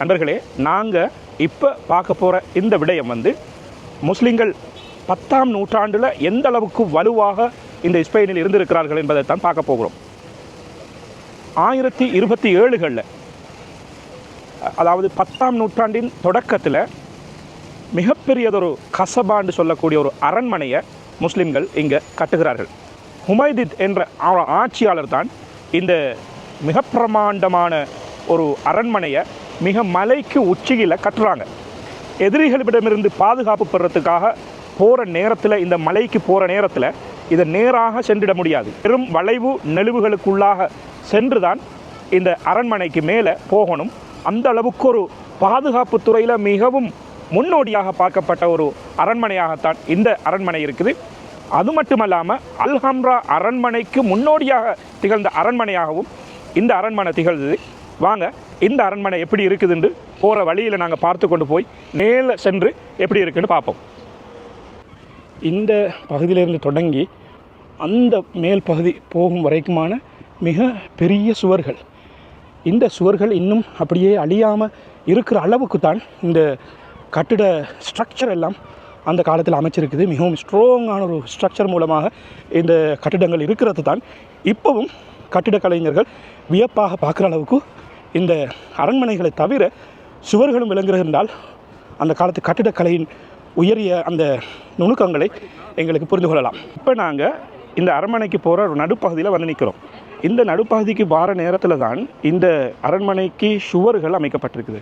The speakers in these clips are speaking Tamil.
நண்பர்களே நாங்கள் இப்போ பார்க்க போகிற இந்த விடயம் வந்து முஸ்லீம்கள் பத்தாம் நூற்றாண்டில் எந்த அளவுக்கு வலுவாக இந்த ஸ்பெயினில் இருந்திருக்கிறார்கள் என்பதை தான் பார்க்க போகிறோம். ஆயிரத்தி இருபத்தி ஏழுகளில் அதாவது பத்தாம் நூற்றாண்டின் தொடக்கத்தில் மிகப்பெரியதொரு கசபாண்டு சொல்லக்கூடிய ஒரு அரண்மனையை முஸ்லீம்கள் இங்கே கட்டுகிறார்கள். ஹுமைதித் என்ற ஆட்சியாளர் தான் இந்த மிக பிரமாண்டமான ஒரு அரண்மனையை மிக மலைக்கு உச்சியில் கட்டுறாங்க. எதிரிகளிடமிருந்து பாதுகாப்பு பெறத்துக்காக போகிற நேரத்தில் இந்த மலைக்கு போகிற நேரத்தில் இதை நேராக சென்றிட முடியாது. பெரும் வளைவு நெளிவுகளுக்குள்ளாக சென்று தான் இந்த அரண்மனைக்கு மேலே போகணும். அந்த அளவுக்கு ஒரு பாதுகாப்பு துறையில் மிகவும் முன்னோடியாக பார்க்கப்பட்ட ஒரு அரண்மனையாகத்தான் இந்த அரண்மனை இருக்குது. அது மட்டுமல்லாமல் அல்ஹம்ரா அரண்மனைக்கு முன்னோடியாக திகழ்ந்த அரண்மனையாகவும் இந்த அரண்மனை திகழ்ந்தது. வாங்க இந்த அரண்மனை எப்படி இருக்குதுன்னு போகிற வழியில் நாங்கள் பார்த்து கொண்டு போய் மேலே சென்று எப்படி இருக்குன்னு பார்ப்போம். இந்த பகுதியிலிருந்து தொடங்கி அந்த மேல் பகுதி போகும் வரைக்குமான மிக பெரிய சுவர்கள். இந்த சுவர்கள் இன்னும் அப்படியே அழியாமல் இருக்கிற அளவுக்கு தான் இந்த கட்டிட ஸ்ட்ரக்சர் எல்லாம் அந்த காலத்தில் அமைச்சிருக்குது. மிகவும் ஸ்ட்ராங்கான ஒரு ஸ்ட்ரக்சர் மூலமாக இந்த கட்டிடங்கள் இருக்கிறது தான் இப்போவும் கட்டிட கலைஞர்கள் வியப்பாக பார்க்குற அளவுக்கு இந்த அரண்மனைகளை தவிர சுவர்களும் விளங்குகிறது என்றால் அந்த காலத்து கட்டிடக்கலையின் உயரிய அந்த நுணுக்கங்களை எங்களுக்கு புரிந்து கொள்ளலாம். இப்போ நாங்கள் இந்த அரண்மனைக்கு போகிற ஒரு நடுப்பகுதியில் வந்து நிற்கிறோம் இந்த நடுப்பகுதிக்கு வார நேரத்தில் தான் இந்த அரண்மனைக்கு சுவர்கள் அமைக்கப்பட்டிருக்குது.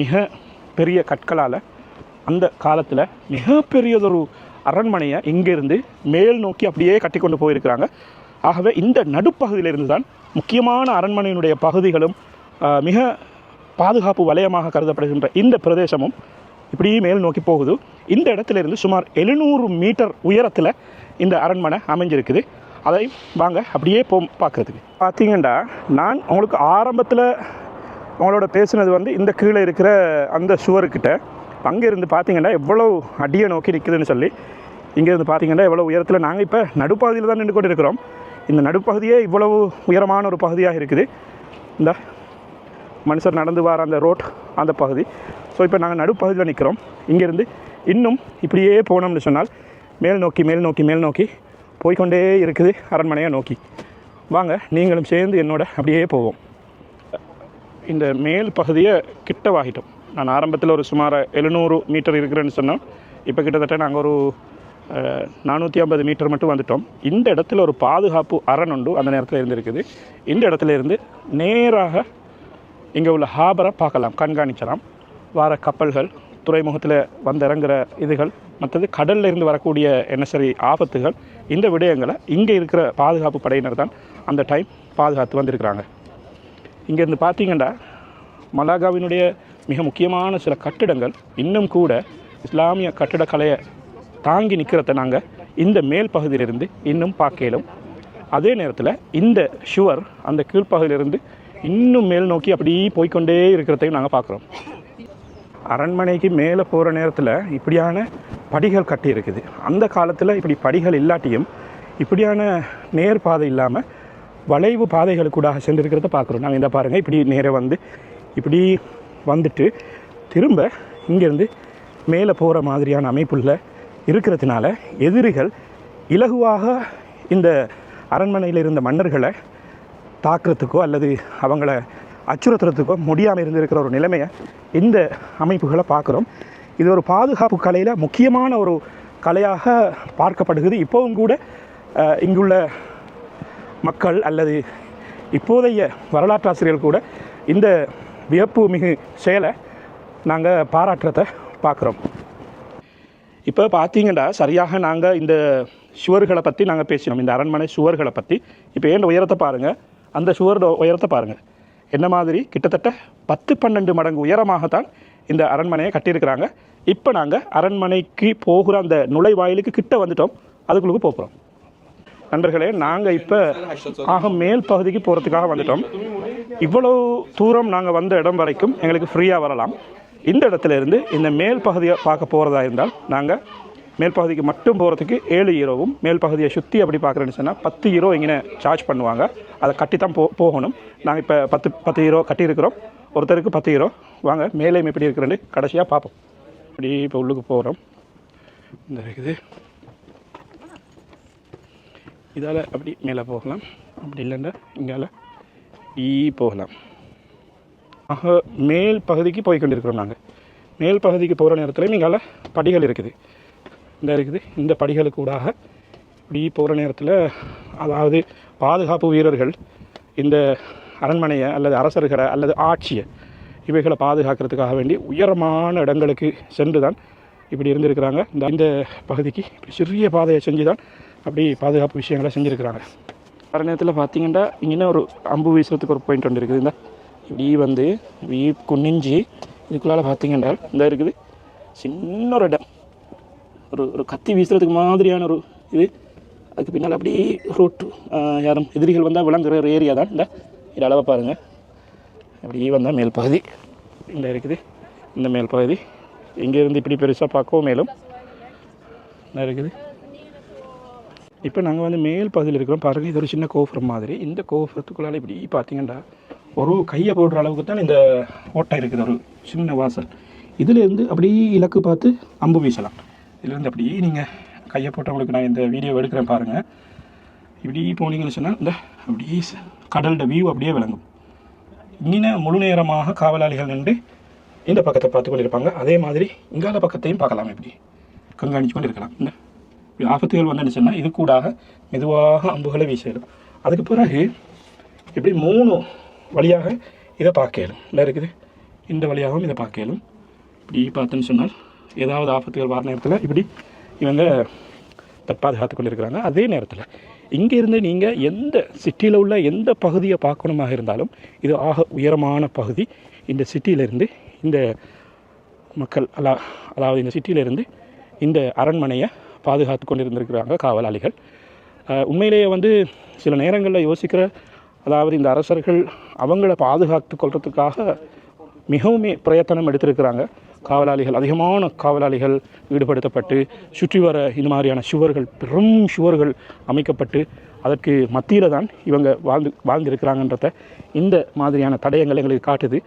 மிக பெரிய கற்களால் அந்த காலத்தில் மிகப்பெரியதொரு அரண்மனையை இங்கேருந்து மேல் நோக்கி அப்படியே கட்டி கொண்டு போயிருக்கிறாங்க. ஆகவே இந்த நடுப்பகுதியிலிருந்து தான் முக்கியமான அரண்மனையினுடைய பகுதிகளும் மிக பாதுகாப்பு வலயமாக கருதப்படுகின்ற இந்த பிரதேசமும் இப்படியே மேல் நோக்கி போகுது. இந்த இடத்துல இருந்து சுமார் எழுநூறு மீட்டர் உயரத்தில் இந்த அரண்மனை அமைஞ்சிருக்குது. அதை வாங்க அப்படியே போ பார்க்குறதுக்கு. பார்த்தீங்கன்னா நான் உங்களுக்கு ஆரம்பத்தில் உங்களோட பேசுனது வந்து இந்த கீழே இருக்கிற அந்த சுவர்கிட்ட அங்கே இருந்து பார்த்தீங்கன்னா எவ்வளோ அடியை நோக்கி நிற்குதுன்னு சொல்லி இங்கேருந்து பார்த்தீங்கன்னா எவ்வளோ உயரத்தில் நாங்கள் இப்போ நடுப்பாதியில் தான் நின்று கொண்டு இருக்கிறோம் இந்த நடுப்பகுதியே இவ்வளவு உயரமான ஒரு பகுதியாக இருக்குது. இந்த மனுஷர் நடந்து வர அந்த ரோட் அந்த பகுதி. ஸோ இப்போ நாங்கள் நடுப்பகுதியில் நிற்கிறோம் இங்கேருந்து இன்னும் இப்படியே போனோம்னு சொன்னால் மேல் நோக்கி மேல் நோக்கி மேல் நோக்கி போய்கொண்டே இருக்குது அரண்மனையை நோக்கி. வாங்க நீங்களும் சேர்ந்து என்னோட அப்படியே போவோம். இந்த மேல் பகுதியை கிட்டவாகிட்டோம் நான் ஆரம்பத்தில் ஒரு சுமார் எழுநூறு மீட்டர் இருக்கிறேன்னு சொன்னோம். இப்போ கிட்டத்தட்ட நாங்கள் ஒரு நானூற்றி ஐம்பது மீட்டர் மட்டும் வந்துட்டோம். இந்த இடத்துல ஒரு பாதுகாப்பு அரண் உண்டு. அந்த நேரத்தில் இருந்திருக்குது. இந்த இடத்துல இருந்து நேராக இங்கே உள்ள ஹாபரை பார்க்கலாம் கண்காணிக்கலாம் வார கப்பல்கள் துறைமுகத்தில் வந்து இறங்குற இதுகள் மற்றது கடலில் இருந்து வரக்கூடிய என்ன சரி ஆபத்துகள் இந்த விடயங்களை இங்கே இருக்கிற பாதுகாப்பு படையினர் தான் அந்த டைம் பாதுகாத்து வந்திருக்கிறாங்க. இங்கேருந்து பார்த்தீங்கன்னா மலாகாவினுடைய மிக முக்கியமான சில கட்டிடங்கள் இன்னும் கூட இஸ்லாமிய கட்டிடக்கலையை தாங்கி நிற்கிறத நாங்கள் இந்த மேல் பகுதியிலிருந்து இன்னும் பார்க்கலும். அதே நேரத்தில் இந்த ஷுவர் அந்த கீழ்ப்பகுதியிலிருந்து இன்னும் மேல் நோக்கி அப்படியே போய்க்கொண்டே இருக்கிறதையும் நாங்கள் பார்க்குறோம். அரண்மனைக்கு மேலே போகிற நேரத்தில் இப்படியான படிகள் கட்டி இருக்குது. அந்த காலத்தில் இப்படி படிகள் இல்லாட்டியும் இப்படியான நேர் பாதை இல்லாமல் வளைவு பாதைகளுக்கூடாக சென்றிருக்கிறத பார்க்குறோம். நாங்கள் இதை பாருங்கள் இப்படி நேரே வந்து இப்படி வந்துட்டு திரும்ப இங்கேருந்து மேலே போகிற மாதிரியான அமைப்புள்ள இருக்கிறதுனால எதிரிகள் இலகுவாக இந்த அரண்மனையில் இருந்த மன்னர்களை தாக்குறதுக்கோ அல்லது அவங்கள அச்சுறுத்துறதுக்கோ முடியாமல் இருந்திருக்கிற ஒரு நிலைமையை இந்த அமைப்புகளை பார்க்குறோம் இது ஒரு பாதுகாப்பு கலையில் முக்கியமான ஒரு கலையாக பார்க்கப்படுகிறது. இப்போவும் கூட இங்குள்ள மக்கள் அல்லது இப்போதைய வரலாற்றாசிரியர்கள் கூட இந்த வியப்பு மிகு செயலை நாங்கள் பாராட்டுறதை பார்க்குறோம் இப்போ பார்த்தீங்கன்னா சரியாக நாங்கள் இந்த சுவர்களை பற்றி நாங்கள் பேசினோம். இந்த அரண்மனை சுவர்களை பற்றி இப்போ ஏன் உயரத்தை பாருங்கள் அந்த சுவரோட உயரத்தை பாருங்கள் என்ன மாதிரி? கிட்டத்தட்ட பத்து பன்னெண்டு மடங்கு உயரமாகத்தான் இந்த அரண்மனையை கட்டியிருக்கிறாங்க. இப்போ நாங்கள் அரண்மனைக்கு போகிற அந்த நுழைவாயிலுக்கு கிட்ட வந்துட்டோம். அதுக்குள்ளுக்கு போகிறோம் நண்பர்களே நாங்கள் இப்போ ஆக மேல் பகுதிக்கு போகிறதுக்காக வந்துட்டோம். இவ்வளோ தூரம் நாங்கள் வந்த இடம் வரைக்கும் எங்களுக்கு ஃப்ரீயாக வரலாம். இந்த இடத்துல இருந்து இந்த மேல் பகுதியை பார்க்க போகிறதா இருந்தால் நாங்கள் மேல் பகுதிக்கு மட்டும் போகிறதுக்கு ஏழு ஹீரோவும் மேல் பகுதியை சுற்றி அப்படி பார்க்குறேன்னு சொன்னால் பத்து ஹீரோ இங்கே சார்ஜ் பண்ணுவாங்க. அதை கட்டி தான் போ போகணும். நாங்கள் இப்போ பத்து பத்து ஹீரோ கட்டியிருக்கிறோம். ஒருத்தருக்கு பத்து ஹீரோ வாங்க மேலேயும் எப்படி இருக்கிறேன்னு கடைசியாக பார்ப்போம். இப்படி இப்போ உள்ளுக்கு போகிறோம் இந்த இருக்குது. இதால் அப்படி மேலே போகலாம். அப்படி இல்லைன்னா இங்கால ஈ போகலாம். ஆக மேல் பகுதிக்கு போய் கொண்டிருக்கிறோம் நாங்கள் மேல் பகுதிக்கு போகிற நேரத்தில் இங்கால படிகள் இருக்குது. இந்த இருக்குது இந்த படிகளுக்கு ஊடாக இப்படி போகிற நேரத்தில் அதாவது பாதுகாப்பு வீரர்கள் இந்த அரண்மனையை அல்லது அரசர்களை அல்லது ஆட்சியை இவைகளை பாதுகாக்கிறதுக்காக வேண்டி உயரமான இடங்களுக்கு சென்று தான் இப்படி இருந்திருக்கிறாங்க. இந்த இந்த பகுதிக்கு இப்படி சிறிய பாதையை செஞ்சு தான் அப்படி பாதுகாப்பு விஷயங்களை செஞ்சுருக்கிறாங்க. வர நேரத்தில் பார்த்தீங்கன்னா இங்கே ஒரு அம்பு வீசுறதுக்கு ஒரு பாயிண்ட் ஒன்று இருக்குது. இந்த இப்படி வந்து இப்படி குனிஞ்சு இதுக்குள்ளால் பார்த்தீங்கன்னா இந்த இருக்குது. சின்ன ஒரு இடம். ஒரு ஒரு கத்தி வீசுறதுக்கு மாதிரியான ஒரு இது. அதுக்கு பின்னால் அப்படியே ரோட்டு யாரும் எதிரிகள் வந்தால் விளங்குற ஒரு ஏரியா தான். இந்த இது அளவை பாருங்கள் அப்படியே வந்தால் மேல் பகுதி. இந்த இருக்குது. இந்த மேல் பகுதி. இங்கேருந்து இப்படி பெருசாக பார்க்கவும் மேலும். இந்த இருக்குது. இப்போ நாங்கள் வந்து மேல் பகுதியில் இருக்கிறோம். பாருங்கள் இது ஒரு சின்ன கோபுரம் மாதிரி. இந்த கோபுரத்துக்குள்ளால் இப்படி பார்த்தீங்கன்னா ஒரு கையை போடுற அளவுக்கு தான் இந்த ஓட்டை இருக்குது. ஒரு சின்ன வாசல். இதுலேருந்து அப்படியே இலக்கு பார்த்து அம்பு வீசலாம். இதுலேருந்து அப்படியே நீங்கள் கையை போட்டவங்களுக்கு நான் இந்த வீடியோ எடுக்கிறேன் பாருங்கள் இப்படி போனீங்கன்னு சொன்னால் இந்த அப்படியே கடலோட வியூ அப்படியே விளங்கும். இன்னும் முழு நேரமாக காவலாளிகள் நின்று இந்த பக்கத்தை பார்த்து கொண்டிருப்பாங்க. அதே மாதிரி இங்கால பக்கத்தையும் பார்க்கலாம் இப்படி. கண்காணிச்சு கொண்டு இருக்கலாம் என்ன இப்படி ஆபத்துகள் வந்துடுச்சுன்னா சொன்னால் இது கூடாக மெதுவாக அம்புகளை வீசிடும் அதுக்கு பிறகு இப்படி மூணு வழியாக இதை பார்க்கலும். இல்லை இருக்குது? இந்த வழியாகவும் இதை பார்க்கலும். இப்படி பார்த்தேன்னு சொன்னால் ஏதாவது ஆபத்துகள் வர நேரத்தில் இப்படி இவங்க தற்பாதுகாத்து கொண்டிருக்கிறாங்க அதே நேரத்தில் இங்கேருந்து நீங்கள் எந்த சிட்டியில் உள்ள எந்த பகுதியை பார்க்கணுமாக இருந்தாலும் இது ஆக உயரமான பகுதி. இந்த சிட்டியிலேருந்து இந்த மக்கள் அல்லா அதாவது இந்த சிட்டியிலேருந்து இந்த அரண்மனையை பாதுகாத்து கொண்டிருந்திருக்கிறாங்க காவலாளிகள். உண்மையிலேயே வந்து சில நேரங்களில் யோசிக்கிற அதாவது இந்த அரசர்கள் அவங்கள பாதுகாத்து கொள்றதுக்காக மிகவுமே பிரயத்தனம் எடுத்திருக்கிறாங்க. காவலாளிகள் அதிகமான காவலாளிகள் ஈடுபடுத்தப்பட்டு சுற்றி வர இந்த மாதிரியான சுவர்கள் பெரும் சுவர்கள் அமைக்கப்பட்டு அதற்கு மத்தியில் தான் இவங்க வாழ்ந்து வாழ்ந்திருக்கிறாங்கன்றத இந்த மாதிரியான தடயங்கள் எங்களுக்கு காட்டுது.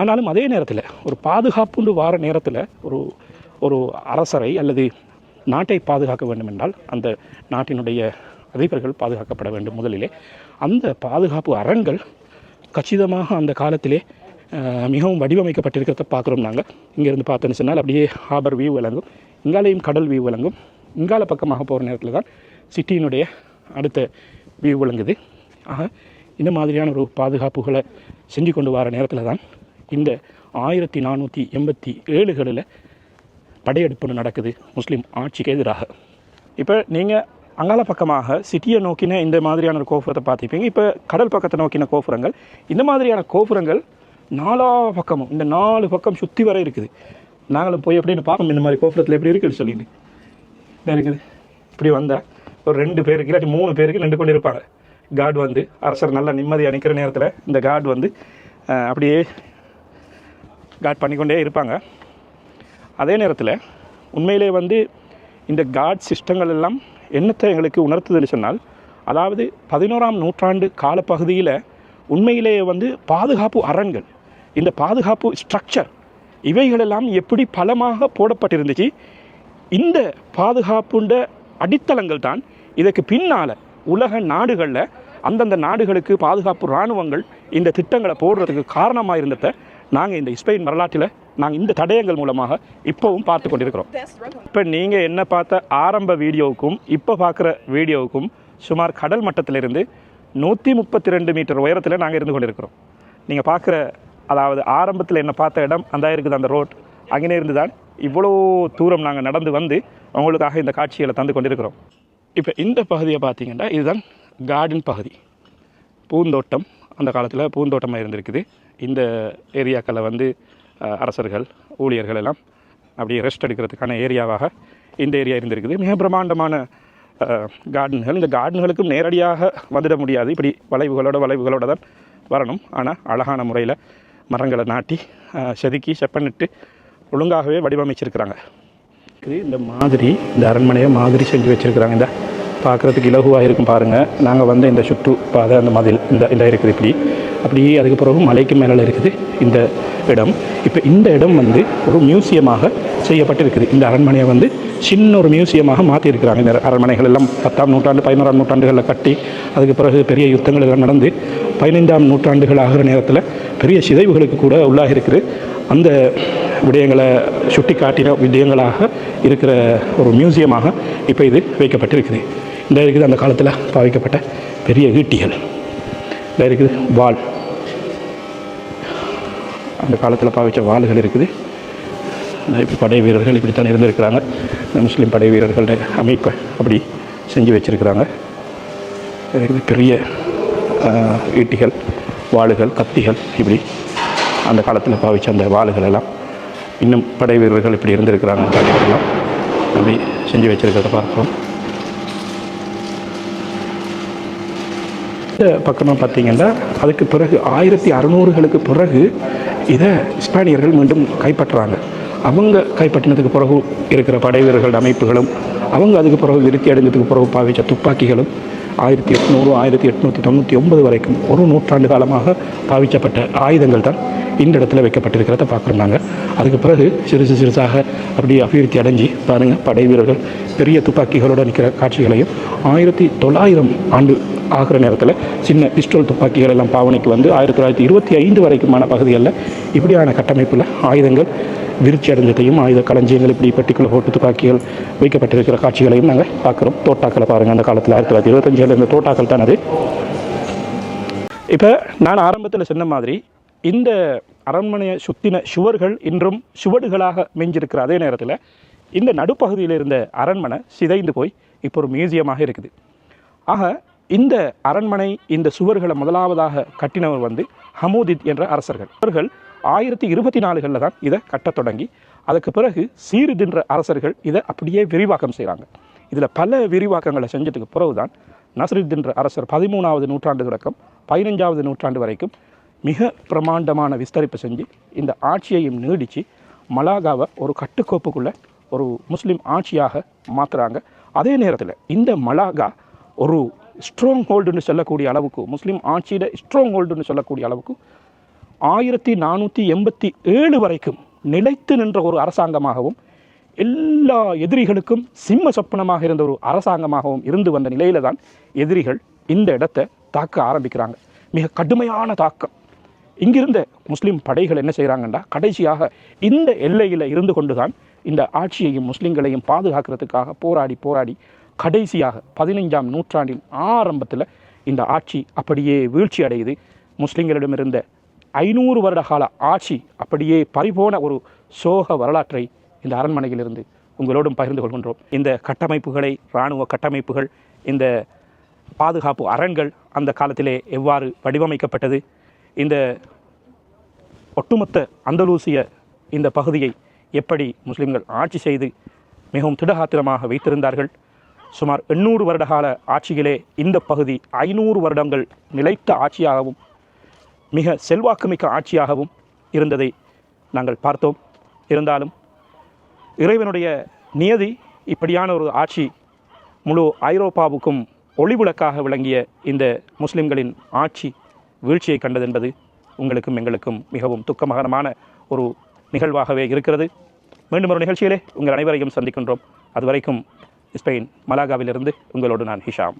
ஆனாலும் அதே நேரத்தில் ஒரு பாதுகாப்புண்டு வார நேரத்தில் ஒரு ஒரு அரசரை அல்லது நாட்டை பாதுகாக்க வேண்டும் என்றால் அந்த நாட்டினுடைய அதிபர்கள் பாதுகாக்கப்பட வேண்டும் முதலிலே. அந்த பாதுகாப்பு அரண்கள் கச்சிதமாக அந்த காலத்திலே மிகவும் வடிவமைக்கப்பட்டிருக்கிறத பார்க்குறோம் நாங்கள் இங்கேருந்து பார்த்தோன்னு சொன்னால் அப்படியே ஹாபர் வியூ விளங்கும். இங்காலையும் கடல் வியூ விளங்கும். இங்கால பக்கமாக போகிற நேரத்தில் தான் சிட்டியினுடைய அடுத்த வியூ விளங்குது. ஆக இந்த மாதிரியான ஒரு பாதுகாப்புகளை செஞ்சு கொண்டு வர நேரத்தில் தான் இந்த ஆயிரத்தி நானூற்றி எண்பத்தி ஏழுகளில் படையெடுப்பு நடக்குது. முஸ்லீம் ஆட்சிக்கு எதிராக. இப்போ நீங்கள் அங்கால பக்கமாக சிட்டியை நோக்கின இந்த மாதிரியான ஒரு கோபுரத்தை பார்த்துப்பீங்க இப்போ கடல் பக்கத்தை நோக்கின கோபுரங்கள் இந்த மாதிரியான கோபுரங்கள் நாலா பக்கமும் இந்த நாலு பக்கம் சுற்றி வர இருக்குது. நாங்களும் போய் எப்படின்னு பார்ப்போம். இந்த மாதிரி கோபுரத்தில் எப்படி இருக்குன்னு சொல்லிட்டு. இருக்குது. இப்படி வந்தால் ஒரு ரெண்டு பேருக்கு இல்லாட்டி மூணு பேருக்கு நின்று கொண்டு இருப்பாங்க காட் வந்து அரசர் நல்லா நிம்மதியாக நிற்கிற நேரத்தில் இந்த காட் வந்து அப்படியே காட் பண்ணிக்கொண்டே இருப்பாங்க. அதே நேரத்தில் உண்மையிலே வந்து இந்த காட் சிஸ்டங்கள் எல்லாம் என்னத்தை எங்களுக்கு உணர்த்துதுன்னு சொன்னால் அதாவது பதினோராம் நூற்றாண்டு காலப்பகுதியில் உண்மையிலேயே வந்து பாதுகாப்பு அரண்கள் இந்த பாதுகாப்பு ஸ்ட்ரக்சர் இவைகளெல்லாம் எப்படி பலமாக போடப்பட்டிருந்துச்சு இந்த பாதுகாப்புண்ட அடித்தளங்கள் தான் இதற்கு பின்னால் உலக நாடுகளில் அந்தந்த நாடுகளுக்கு பாதுகாப்பு இராணுவங்கள் இந்த திட்டங்களை போடுறதுக்கு காரணமாக இருந்ததை நாங்கள் இந்த இஸ்பெயின் வரலாற்றில் நாங்கள் இந்த தடயங்கள் மூலமாக இப்போவும் பார்த்து கொண்டிருக்கிறோம். இப்போ நீங்கள் என்ன பார்த்த ஆரம்ப வீடியோவுக்கும் இப்போ பார்க்குற வீடியோவுக்கும் சுமார் கடல் மட்டத்திலிருந்து நூற்றி முப்பத்தி ரெண்டு மீட்டர் உயரத்தில் நாங்கள் இருந்து கொண்டிருக்கிறோம். நீங்கள் பார்க்குற அதாவது ஆரம்பத்தில் என்ன பார்த்த இடம் அந்த இருக்குது அந்த ரோட் அங்கே இருந்து தான் இவ்வளோ தூரம் நாங்கள் நடந்து வந்து உங்களுக்காக இந்த காட்சிகளை தந்து கொண்டிருக்கிறோம். இப்போ இந்த பகுதியை பார்த்திங்கன்னா இதுதான் கார்டன் பகுதி. பூந்தோட்டம் அந்த காலத்தில் பூந்தோட்டமாக இருந்திருக்குது. இந்த ஏரியாக்களை வந்து அரசர்கள் ஊழியர்கள் எல்லாம் அப்படியே ரெஸ்ட் எடுக்கிறதுக்கான ஏரியாவாக இந்த ஏரியா இருந்திருக்குது. மிக பிரம்மாண்டமான கார்டன்கள் இந்த கார்டன்களுக்கும் நேரடியாக வந்துட முடியாது. இப்படி வளைவுகளோட வளைவுகளோட தான் வரணும். ஆனால் அழகான முறையில் மரங்களை நாட்டி செதுக்கி செப்பனிட்டு ஒழுங்காகவே வடிவமைச்சிருக்கிறாங்க. இது இந்த மாதிரி இந்த அரண்மனையை மாதிரி செஞ்சு வச்சுருக்குறாங்க. இந்த பார்க்குறதுக்கு இலகுவாக இருக்கும் பாருங்கள் நாங்கள் வந்து இந்த சுற்று பாதை அந்த மதில் இந்த இதாக இருக்குது இப்படி. அப்படியே அதுக்கு பிறகு மலைக்கு மேலே இருக்குது இந்த இடம். இப்போ இந்த இடம் வந்து ஒரு மியூசியமாக செய்யப்பட்டிருக்குது. இந்த அரண்மனையை வந்து சின்ன ஒரு மியூசியமாக மாற்றிருக்கிறாங்க இந்த அரண்மனைகள் எல்லாம் பத்தாம் நூற்றாண்டு பதினோராம் நூற்றாண்டுகளில் கட்டி அதுக்கு பிறகு பெரிய யுத்தங்கள் எல்லாம் நடந்து பதினைந்தாம் நூற்றாண்டுகள் ஆகிற நேரத்தில் பெரிய சிதைவுகளுக்கு கூட உள்ளாக இருக்குது அந்த விடயங்களை சுட்டி காட்டின விடயங்களாக இருக்கிற ஒரு மியூசியமாக இப்போ இது வைக்கப்பட்டிருக்குது. இந்த இருக்குது அந்த காலத்தில் பாவிக்கப்பட்ட பெரிய ஈட்டிகள். இந்த இருக்குது. வாள் அந்த காலத்தில் பாவித்த வாள்கள் இருக்குது. இப்போ படை வீரர்கள் இப்படித்தான் இருந்திருக்கிறாங்க. இந்த முஸ்லீம் படை வீரர்களோட அமைப்பை அப்படி செஞ்சு வச்சுருக்கிறாங்க. இருக்குது. பெரிய ஈட்டிகள் வாளுகள் கத்திகள் இப்படி அந்த காலத்தில் பாவித்த அந்த வாளுகள் எல்லாம் இன்னும் படை வீரர்கள் இப்படி இருந்திருக்கிறாங்க. காட்டிக்கலாம் அப்படி செஞ்சு வச்சுருக்கிறத பார்க்குறோம் இந்த பக்கமாக பார்த்தீங்கன்னா அதுக்கு பிறகு ஆயிரத்தி அறநூறுகளுக்கு பிறகு இதை ஸ்பானியர்கள் மீண்டும் கைப்பற்றுறாங்க. அவங்க கைப்பற்றினதுக்கு பிறகு இருக்கிற படை வீரர்கள் அமைப்புகளும் அவங்க அதுக்கு பிறகு விருத்தி அடைஞ்சதுக்கு பிறகு பாவித்த துப்பாக்கிகளும் ஆயிரத்தி எட்நூறு ஆயிரத்தி எட்நூற்றி தொண்ணூற்றி ஒன்பது வரைக்கும் ஒரு நூற்றாண்டு காலமாக பாவிக்கப்பட்ட ஆயுதங்கள் தான் இந்த இடத்துல வைக்கப்பட்டிருக்கிறத பார்க்குறோம் நாங்கள் அதுக்கு பிறகு சிறுசு சிறுசாக அப்படி அபிவிருத்தி அடைஞ்சு பாருங்கள் படை வீரர்கள் பெரிய துப்பாக்கிகளோடு நிற்கிற காட்சிகளையும் ஆயிரத்தி தொள்ளாயிரம் ஆண்டு ஆகிற நேரத்தில் சின்ன பிஸ்டல் துப்பாக்கிகள் எல்லாம் பாவனைக்கு வந்து ஆயிரத்தி தொள்ளாயிரத்தி இருபத்தி ஐந்து வரைக்குமான பகுதிகளில் இப்படியான கட்டமைப்பில் ஆயுதங்கள் விருச்சி அடைஞ்சதையும் ஆயுத களஞ்சியங்கள் இப்படி பெட்டிக்குள்ள போட்டு துப்பாக்கிகள் வைக்கப்பட்டிருக்கிற காட்சிகளையும் நாங்கள் பார்க்குறோம். தோட்டாக்களை பாருங்கள் அந்த காலத்தில் ஆயிரத்தி தொள்ளாயிரத்தி இருபத்தஞ்சில் இந்த தோட்டாக்கள் தான் அது. இப்போ நான் ஆரம்பத்தில் சொன்ன மாதிரி இந்த அரண்மனையை சுற்றின சுவர்கள் இன்றும் சுவடுகளாக மிஞ்சிருக்கிற அதே நேரத்தில் இந்த நடுப்பகுதியில் இருந்த அரண்மனை சிதைந்து போய் இப்போ ஒரு மியூசியமாக இருக்குது. ஆக இந்த அரண்மனை இந்த சுவர்களை முதலாவதாக கட்டினவர் வந்து ஹமோதித் என்ற அரசர்கள். அவர்கள் ஆயிரத்தி இருபத்தி நாலுகளில் தான் இதை கட்டத் தொடங்கி அதுக்கு பிறகு சீருதின்ற அரசர்கள் இதை அப்படியே விரிவாக்கம் செய்கிறாங்க இதில் பல விரிவாக்கங்களை செஞ்சதுக்கு பிறகு தான் நசருத்தின்ற அரசர் பதிமூணாவது நூற்றாண்டு தொடக்கம் பதினஞ்சாவது நூற்றாண்டு வரைக்கும் மிக பிரமாண்டமான விஸ்தரிப்பு செஞ்சு இந்த ஆட்சியையும் நீடித்து மலாகாவை ஒரு கட்டுக்கோப்புக்குள்ள ஒரு முஸ்லீம் ஆட்சியாக மாற்றுறாங்க அதே நேரத்தில் இந்த மலாகா ஒரு ஸ்ட்ராங் ஹோல்டுன்னு சொல்லக்கூடிய அளவுக்கு முஸ்லீம் ஆட்சியில் ஸ்ட்ராங் ஹோல்டுன்னு சொல்லக்கூடிய அளவுக்கு ஆயிரத்தி நானூற்றி எண்பத்தி ஏழு வரைக்கும் நிலைத்து நின்ற ஒரு அரசாங்கமாகவும் எல்லா எதிரிகளுக்கும் சிம்ம சொப்பனமாக இருந்த ஒரு அரசாங்கமாகவும் இருந்து வந்த நிலையில தான் எதிரிகள் இந்த இடத்தை தாக்க ஆரம்பிக்கிறாங்க. மிக கடுமையான தாக்கம். இங்கிருந்த முஸ்லீம் படைகள் என்ன செய்கிறாங்கன்னா கடைசியாக இந்த எல்லையில் இருந்து கொண்டு தான் இந்த ஆட்சியையும் முஸ்லீம்களையும் பாதுகாக்கிறதுக்காக போராடி போராடி கடைசியாக பதினைஞ்சாம் நூற்றாண்டின் ஆரம்பத்தில் இந்த ஆட்சி அப்படியே வீழ்ச்சி அடையுது. முஸ்லீம்களிடமிருந்த ஐநூறு வருட கால ஆட்சி அப்படியே பறிபோன ஒரு சோக வரலாற்றை இந்த அரண்மனையிலிருந்து உங்களோடும் பகிர்ந்து கொள்கின்றோம். இந்த கட்டமைப்புகளை இராணுவ கட்டமைப்புகள் இந்த பாதுகாப்பு அரண்கள் அந்த காலத்திலே எவ்வாறு வடிவமைக்கப்பட்டது இந்த ஒட்டுமொத்த அந்தலூசிய இந்த பகுதியை எப்படி முஸ்லிம்கள் ஆட்சி செய்து மிகவும் திடகாத்திரமாக வைத்திருந்தார்கள் சுமார் எண்ணூறு வருடகால ஆட்சியிலே இந்த பகுதி ஐநூறு வருடங்கள் நிலைத்த ஆட்சியாகவும் மிக செல்வாக்குமிக்க ஆட்சியாகவும் இருந்ததை நாங்கள் பார்த்தோம். இருந்தாலும் இறைவனுடைய நியதி இப்படியான ஒரு ஆட்சி முழு ஐரோப்பாவுக்கும் ஒளிவிளக்காக விளங்கிய இந்த முஸ்லிம்களின் ஆட்சி வீழ்ச்சியை கண்டது என்பது உங்களுக்கும் எங்களுக்கும் மிகவும் துக்கமகரமான ஒரு நிகழ்வாகவே இருக்கிறது. மீண்டும் ஒரு நிகழ்ச்சியிலே உங்கள் அனைவரையும் சந்திக்கின்றோம். அதுவரைக்கும் ஸ்பெயின் மலாகாவிலிருந்து உங்களோடு நான் ஹிஷாம்.